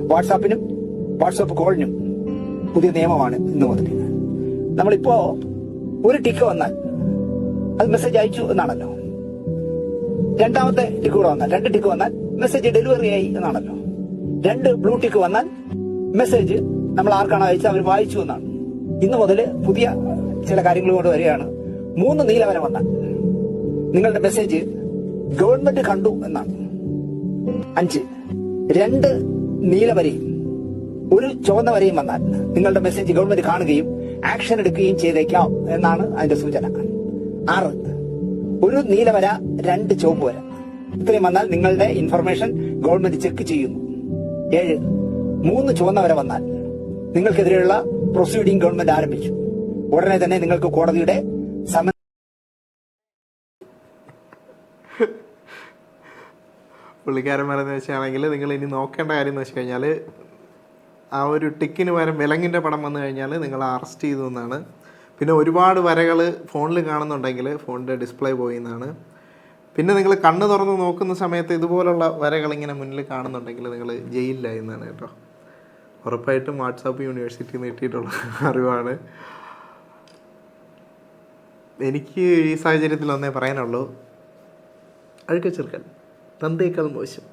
വാട്സാപ്പിനും WhatsApp കോളിനും പുതിയ നിയമമാണ് ഇന്ന് മുതൽ നമ്മളിപ്പോ ഒരു ടിക്ക് വന്നാൽ അത് മെസ്സേജ് അയച്ചു എന്നാണല്ലോ. രണ്ടാമത്തെ ടിക്ക് കൂടെ വന്നാൽ രണ്ട് ടിക്ക് വന്നാൽ മെസ്സേജ് ഡെലിവറി ആയി എന്നാണല്ലോ. രണ്ട് ബ്ലൂ ടിക്ക് വന്നാൽ മെസ്സേജ് നമ്മൾ ആർക്കാണ് അയച്ചത് അവർ വായിച്ചു എന്നാണ്. ഇന്ന് മുതൽ പുതിയ ചില കാര്യങ്ങൾ കൊണ്ട് വരികയാണ്. മൂന്ന് നീല വരെ വന്നാൽ നിങ്ങളുടെ മെസ്സേജ് ഗവൺമെന്റ് കണ്ടു എന്നാണ്. അഞ്ച് രണ്ട് നീല വരയും ഒരു ചുവന്ന വരയും വന്നാൽ നിങ്ങളുടെ മെസ്സേജ് ഗവൺമെന്റ് കാണുകയും ആക്ഷൻ എടുക്കുകയും ചെയ്തേക്കാം എന്നാണ് അതിന്റെ സൂചന. ആറ്. ഒരു നീലവര രണ്ട് ചുവപ്പ് വര. ഇത്രയും വന്നാൽ നിങ്ങളുടെ ഇൻഫർമേഷൻ ഗവൺമെന്റ് ചെക്ക് ചെയ്യുന്നു. ഏഴ്. മൂന്ന് ചുവന്ന വര വന്നാൽ നിങ്ങൾക്കെതിരെയുള്ള പ്രൊസീഡിംഗ് ഗവൺമെന്റ് ആരംഭിച്ചു. ഉടനെ തന്നെ നിങ്ങൾക്ക് കോടതിയുടെ സമ പുള്ളിക്കാരൻ പറയുന്നത് വെച്ചാണെങ്കിൽ നിങ്ങൾ ഇനി നോക്കേണ്ട കാര്യം എന്ന് വെച്ച് കഴിഞ്ഞാൽ ആ ഒരു ടിക്കിന് വരെ വിലങ്ങിന്റെ പടം വന്നു കഴിഞ്ഞാൽ നിങ്ങൾ അറസ്റ്റ് ചെയ്തു എന്നാണ്. പിന്നെ ഒരുപാട് വരകൾ ഫോണിൽ കാണുന്നുണ്ടെങ്കിൽ ഫോണിന്റെ ഡിസ്പ്ലേ പോയി എന്നാണ്. പിന്നെ നിങ്ങൾ കണ്ണ് തുറന്ന് നോക്കുന്ന സമയത്ത് ഇതുപോലുള്ള വരകൾ ഇങ്ങനെ മുന്നിൽ കാണുന്നുണ്ടെങ്കിൽ നിങ്ങൾ ജയിലിലായി എന്നാണ് കേട്ടോ. ഉറപ്പായിട്ടും വാട്സാപ്പ് യൂണിവേഴ്സിറ്റി നീട്ടിയിട്ടുള്ള അറിവാണ്. എനിക്ക് ഈ സാഹചര്യത്തിൽ ഒന്നേ പറയാനുള്ളൂ. അഴുക്ക ചെറുക്കൻ തന്തേക്കാൾ മോശം